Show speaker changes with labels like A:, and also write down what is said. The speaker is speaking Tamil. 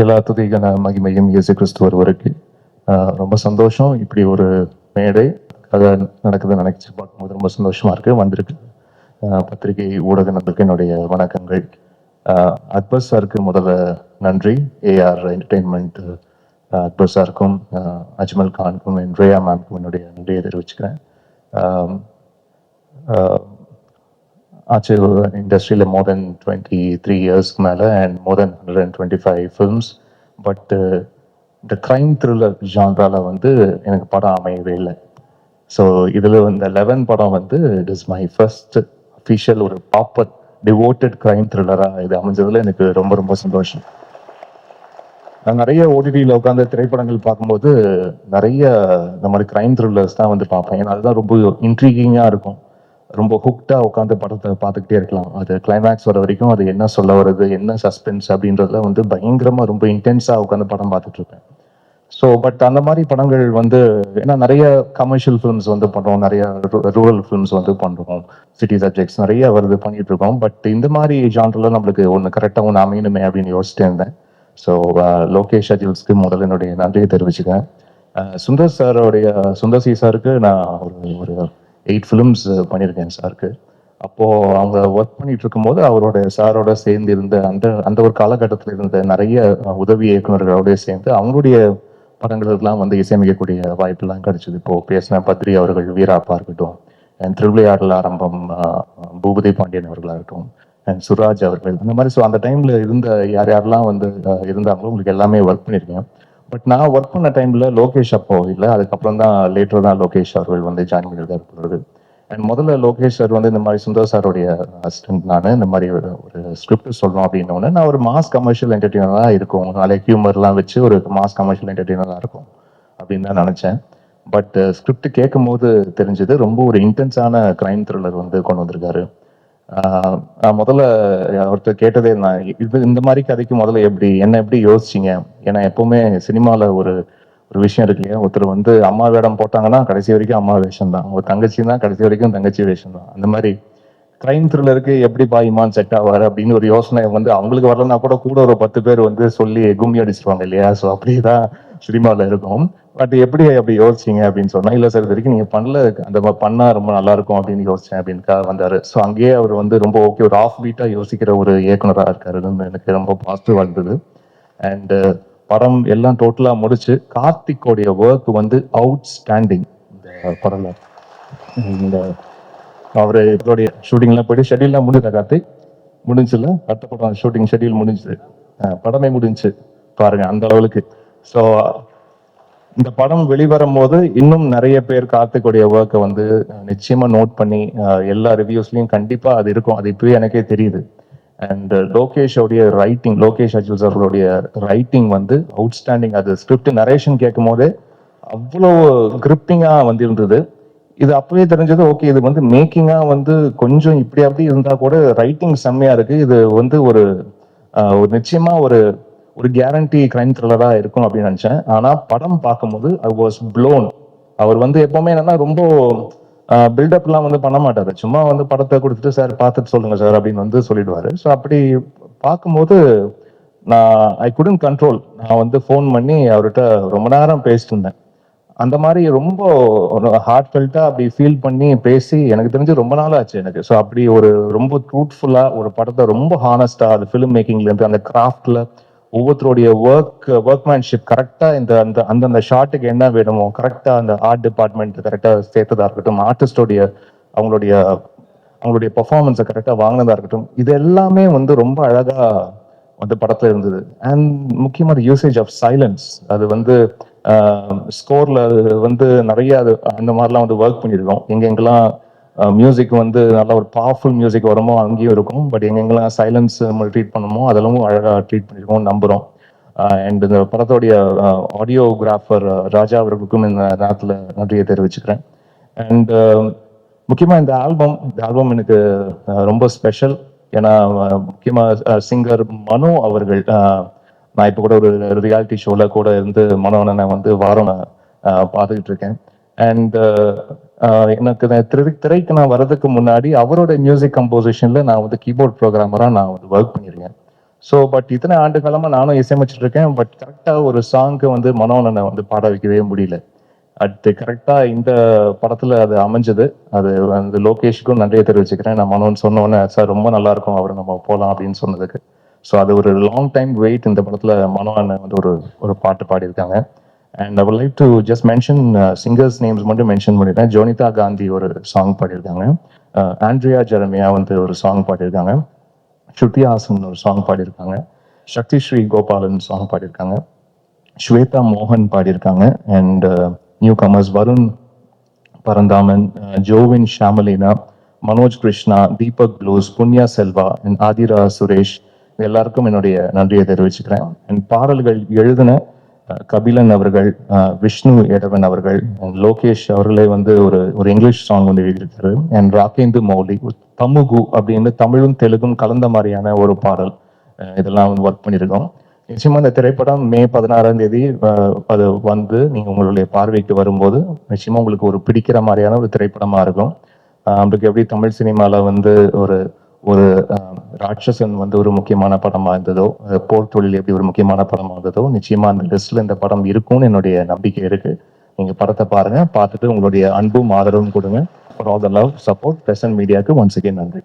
A: எல்லா துதிகன மகிமையும் இயேசு கிறிஸ்து ஒருவருக்கு ரொம்ப சந்தோஷம். இப்படி ஒரு மேடை அதை நடக்குதுன்னு நினைச்சு பார்க்கும்போது ரொம்ப சந்தோஷமா இருக்கு. வந்திருக்கு. பத்திரிகை ஊடக நபருக்கு என்னுடைய வணக்கங்கள். அக்பர் சாருக்கு முதல்ல நன்றி. ஏஆர் என்டர்டெயின்மெண்ட் அக்பர் சாருக்கும் அஜ்மல் கானுக்கும் and ரேயா மேம்க்கும் என்னுடைய நன்றியை தெரிவிச்சுக்கிறேன். ஆஹ் இண்டஸ்ட்ரியில் மோர் தென் டுவெண்ட்டி த்ரீ இயர்ஸ்க்கு மேலே and more then hundred and twenty five films but இந்த க்ரைம் த்ரில்லர் ஜான்ரால வந்து எனக்கு படம் அமையவே இல்லை. ஸோ இதில் இந்த லெவன் படம் வந்து it is my first official ஒரு ப்ராப்பர் டிவோட்டட் க்ரைம் த்ரில்லராக இது அமைஞ்சதில் எனக்கு ரொம்ப ரொம்ப சந்தோஷம். நான் நிறைய ஓடிடியில் உட்காந்து திரைப்படங்கள் பார்க்கும்போது நிறைய இந்த மாதிரி க்ரைம் த்ரில்லர்ஸ் தான் வந்து பார்ப்பேன். ஏன்னா அதுதான் ரொம்ப இன்ட்ரீகிங்காக இருக்கும். ரொம்ப ஹுக்டாக உட்காந்து படத்தை பார்த்துக்கிட்டே இருக்கலாம். அது கிளைமேக்ஸ் வர வரைக்கும் அது என்ன சொல்ல வருது என்ன சஸ்பென்ஸ் அப்படின்றதுல வந்து பயங்கரமாக ரொம்ப இன்டென்ஸாக உட்காந்து படம் பார்த்துட்டு இருப்பேன். ஸோ பட் அந்த மாதிரி படங்கள் வந்து ஏன்னா நிறைய கமர்ஷியல் ஃபிலிம்ஸ் வந்து பண்ணுறோம் நிறைய ரூரல் ஃபிலிம்ஸ் வந்து பண்ணுறோம் சிட்டி சப்ஜெக்ட்ஸ் நிறைய வருது பண்ணிட்டு இருக்கோம். பட் இந்த மாதிரி ஜான்ரில் நம்மளுக்கு ஒன்று கரெக்டாக ஒன்று அமையணுமே அப்படின்னு யோசிச்சுட்டே இருந்தேன். ஸோ லோகேஷ் அஜில்ஸ்க்கு முதல்ல என்னுடைய நன்றியை தெரிவிச்சுக்கேன் சுந்தர் சாரோடைய சுந்தர் சி சாருக்கு நான் ஒரு ஒரு எயிட் ஃபிலிம்ஸ் uh, பண்ணியிருக்கேன் சாருக்கு அப்போது அவங்க ஒர்க் பண்ணிட்டு இருக்கும்போது அவரோட சாரோட சேர்ந்து இருந்த அந்த அந்த ஒரு காலகட்டத்தில் இருந்த நிறைய உதவி இயக்குநர்களோடய சேர்ந்து அவங்களுடைய படங்களுக்கெல்லாம் வந்து இசையமைக்கக்கூடிய வாய்ப்பெல்லாம் கிடைச்சிது. இப்போது பேசின பத்ரி அவர்கள் வீராப்பா இருக்கட்டும் அண்ட் திருவிளையாடல் ஆரம்பம் பூபதி பாண்டியன் அவர்களாகட்டும் அண்ட் சுராஜ் அவர்கள். அந்த மாதிரி ஸோ அந்த டைமில் இருந்த யார் யாரெல்லாம் வந்து இருந்தாங்களோ உங்களுக்கு எல்லாமே ஒர்க் பண்ணியிருக்கேன் பட் நான் ஒர்க் பண்ண டைம்ல லோகேஷ் அப்போ இல்லை. அதுக்கப்புறம் தான் லேட்டர் தான் லோகேஷ் அவர்கள் வந்து ஜாயின் பண்ணியிருக்காரு இருக்கிறது அண்ட் முதல்ல லோகேஷ் சார் வந்து இந்த மாதிரி சுந்தர் சாருடைய அசிஸ்டன்ட் நான் இந்த மாதிரி ஒரு ஸ்கிரிப்ட் சொல்லணும் அப்படின்னோடனே நான் ஒரு மாஸ் கமர்ஷியல் என்டர்டெயினராக இருக்கும். நாளைக்கு ஹியூமர்லாம் வச்சு ஒரு மாஸ் கமர்ஷியல் என்டர்டெயினராக இருக்கும் அப்படின்னு தான் நினச்சேன். பட் ஸ்கிரிப்ட் கேட்கும் போது தெரிஞ்சது ரொம்ப ஒரு இன்டென்ஸான கிரைம் த்ரில்லர் வந்து கொண்டு வந்திருக்காரு. நான் முதல்ல ஒருத்தர் கேட்டதே நான் இது இந்த மாதிரி கதைக்கு முதல்ல எப்படி என்ன எப்படி யோசிச்சீங்க? ஏன்னா எப்பவுமே சினிமாவில் ஒரு ஒரு விஷயம் இருக்கு இல்லையா? ஒருத்தர் வந்து அம்மா வேடம் போட்டாங்கன்னா கடைசி வரைக்கும் அம்மா வேஷம் தான். ஒரு தங்கச்சி தான் கடைசி வரைக்கும் தங்கச்சி வேஷம் தான். அந்த மாதிரி கிரைம் த்ரில்லருக்கு எப்படி பாய்மான் செட் ஆவார் அப்படின்னு ஒரு யோசனை வந்து அவங்களுக்கு வரலன்னா கூட கூட ஒரு பத்து பேர் வந்து சொல்லி கும்மி அடிச்சிருவாங்க இல்லையா? ஸோ அப்படியே தான் சினிமாவில் இருக்கும். பட் எப்படி அப்படி யோசிச்சீங்க அப்படின்னு சொன்னா இல்லை சார் இது வரைக்கும் நீங்கள் பண்ணல. அந்த மாதிரி பண்ணால் ரொம்ப நல்லா இருக்கும் அப்படின்னு யோசிச்சேன் அப்படின்னுக்காக வந்தார். ஸோ அங்கேயே அவர் வந்து ரொம்ப ஓகே ஒரு ஆஃப் பீட்டாக யோசிக்கிற ஒரு இயக்குனராக இருக்காருன்னு எனக்கு ரொம்ப பாசிட்டிவாக இருந்தது. அண்ட் uh, படம் எல்லாம் டோட்டலாக முடிச்சு கார்த்திக்கோடைய ஒர்க் வந்து அவுட் ஸ்டாண்டிங் இந்த படம்ல. இந்த அவர் இதோடைய ஷூட்டிங்லாம் போயிட்டு ஷெட்யூல்லாம் முடிஞ்சா கார்த்திக் முடிஞ்சுல? அடுத்த படம் ஷூட்டிங் ஷெட்யூல் முடிஞ்சுது. படமே முடிஞ்சுச்சு. பாருங்க அந்த அளவுக்கு. ஸோ இந்த படம் வெளிவரும் போது இன்னும் நிறைய பேர் கார்த்திக்குடைய ஒர்க்கை வந்து நிச்சயமா நோட் பண்ணி எல்லா ரிவ்யூஸ்லயும் கண்டிப்பா அது இருக்கும். அது இப்பவே எனக்கே தெரியுது. அண்ட் லோகேஷோடைய ரைட்டிங் லோகேஷ் அஜுல் அவர்களுடைய ரைட்டிங் வந்து அவுட்ஸ்டாண்டிங் அது ஸ்கிரிப்ட் நரேஷன் கேட்கும் போதே அவ்வளோ கிரிப்பிங்கா வந்து இருந்தது இது அப்பவே தெரிஞ்சது ஓகே இது வந்து மேக்கிங்காக வந்து கொஞ்சம் இப்படி அப்படி இருந்தால் கூட ரைட்டிங் செம்மையா இருக்குது இது வந்து ஒரு நிச்சயமாக ஒரு ஒரு கேரண்டி கிரைம் த்ரில்லராக இருக்கும் அப்படின்னு நினச்சேன். ஆனால் படம் பார்க்கும்போது ஐ வாஸ் ப்ளோன் அவர் வந்து எப்போவுமே என்னன்னா ரொம்ப பில்டப்லாம் வந்து பண்ண மாட்டார். சும்மா வந்து படத்தை கொடுத்துட்டு சார் பார்த்துட்டு சொல்லுங்க சார் அப்படின்னு வந்து சொல்லிடுவாரு. ஸோ அப்படி பார்க்கும்போது நான் ஐ குடன் கண்ட்ரோல் நான் வந்து ஃபோன் பண்ணி அவர்கிட்ட ரொம்ப நேரம் பேசிட்டு இருந்தேன். அந்த மாதிரி ரொம்ப ஹார்ட் ஃபெல்ட்டாக அப்படி ஃபீல் பண்ணி பேசி எனக்கு தெரிஞ்சு ரொம்ப நாள் ஆச்சு எனக்கு. ஸோ அப்படி ஒரு ரொம்ப ட்ரூத்ஃபுல்லா ஒரு படத்தை ரொம்ப ஹானஸ்டாக அது ஃபிலிம் மேக்கிங்லேருந்து அந்த கிராஃப்டில் ஒவ்வொருத்தருடைய ஒர்க் ஒர்க்மேன்ஷிப் கரெக்டா இந்த அந்த அந்தந்த ஷாட்டுக்கு என்ன வேணுமோ கரெக்டா அந்த ஆர்ட் டிபார்ட்மெண்ட் கரெக்டா சேர்த்ததா இருக்கட்டும் ஆர்டிஸ்டோடைய அவங்களுடைய அவங்களுடைய பர்ஃபார்மன்ஸை கரெக்டாக வாங்கினதா இருக்கட்டும் இது எல்லாமே வந்து ரொம்ப அழகா வந்து படத்துல இருந்தது. அண்ட் முக்கியமாக யூசேஜ் ஆஃப் சைலன்ஸ் அது வந்து ஸ்கோர்ல வந்து நிறைய அது அந்த மாதிரிலாம் வந்து ஒர்க் பண்ணியிருக்கோம். எங்கெங்கெல்லாம் மியூசிக் வந்து நல்ல ஒரு பவர்ஃபுல் மியூசிக் வருமோ அங்கேயும் இருக்கும். பட் எங்கெங்கெல்லாம் சைலன்ஸ் நம்ம ட்ரீட் பண்ணுமோ அதெல்லாம் அழகாக ட்ரீட் பண்ணியிருக்கோம் நம்புகிறோம் அண்ட் இந்த படத்தோடைய ஆடியோகிராஃபர் ராஜா அவர்களுக்கும் இந்த நேரத்தில் நன்றியை தெரிவிச்சுக்கிறேன். அண்ட் முக்கியமாக இந்த ஆல்பம் இந்த ஆல்பம் எனக்கு ரொம்ப ஸ்பெஷல் ஏன்னா முக்கியமாக சிங்கர் மனோ அவர்கள் நான் இப்போ கூட ஒரு ரியாலிட்டி ஷோவில் கூட இருந்து மனோனை நான் வந்து வாரம் பார்த்துக்கிட்டு இருக்கேன். அண்ட் எனக்கு திரு திரைக்கு நான் வர்றதுக்கு முன்னாடி அவரோட மியூசிக் கம்போசிஷன்ல நான் வந்து கீபோர்ட் ப்ரோக்ராமராக நான் வந்து ஒர்க் பண்ணியிருக்கேன் ஸோ பட் இத்தனை ஆண்டு காலமாக நானும் இசையமைச்சிட்டு இருக்கேன். பட் கரெக்டாக ஒரு சாங்க்கு வந்து மனோனனை வந்து பாட வைக்கவே முடியல. அது கரெக்டாக இந்த படத்தில் அது அமைஞ்சது. அது வந்து லோகேஷ்க்கும் நன்றியை தெரிவிச்சுக்கிறேன். நான் மனோன்னு சொன்னோன்னே சார் ரொம்ப நல்லா இருக்கும் அவர் நம்ம போகலாம் அப்படின்னு சொன்னதுக்கு. ஸோ அது ஒரு லாங் டைம் வெயிட் இந்த படத்தில் மனோ அண்ணன் வந்து ஒரு ஒரு பாட்டு பாடியிருக்காங்க. And I would like to just mention singers names மட்டும் மென்ஷன் பண்ணிட்டேன். ஜோனிதா காந்தி ஒரு சாங் பாடியிருக்காங்க. Uh, ஆண்ட்ரியா ஜெரமியா வந்து ஒரு சாங் பாடியிருக்காங்க. ஸ்ருதி ஹாசன் ஒரு சாங் பாடியிருக்காங்க. சக்தி ஸ்ரீ கோபாலன் சாங் பாடியிருக்காங்க. ஸ்வேதா மோகன் பாடியிருக்காங்க. And newcomers Varun Paranthaman uh, Jovin Shamalina Manoj Krishna Deepak Blues Punya Selva and Aadhira Suresh. இது எல்லாருக்கும் என்னுடைய நன்றியை தெரிவிச்சுக்கிறேன். அண்ட் பாடல்கள் எழுதின கபிலன் அவர்கள் விஷ்ணு எடவன் அவர்கள் லோகேஷ் அவர்களே வந்து ஒரு ஒரு இங்கிலீஷ் சாங் வந்து எழுதியிருக்காரு. அண்ட் ராகேந்து மௌலி தமுகு அப்படின்னு தமிழும் தெலுங்கும் கலந்த மாதிரியான ஒரு பாடல் இதெல்லாம் வந்து ஒர்க் பண்ணியிருக்கோம். நிச்சயமா இந்த திரைப்படம் மே பதினாறாம் தேதி அது வந்து நீங்க உங்களுடைய பார்வைக்கு வரும்போது நிச்சயமா உங்களுக்கு ஒரு பிடிக்கிற மாதிரியான ஒரு திரைப்படமா இருக்கும். நம்மளுக்கு எப்படி தமிழ் சினிமால வந்து ஒரு ஒரு ராட்சசன் வந்து ஒரு முக்கியமான படமா இருந்ததோ போர் தொழில் எப்படி ஒரு முக்கியமான படமா இருந்ததோ நிச்சயமா அந்த லிஸ்ட்ல இந்த படம் இருக்கும்னு என்னுடைய நம்பிக்கை இருக்கு. நீங்க படத்தை பாருங்க பார்த்துட்டு உங்களுடைய அன்பும் ஆதரவும் கொடுங்க. For all the love support present மீடியாவுக்கு ஒன்ஸ் அகேன் நன்றி.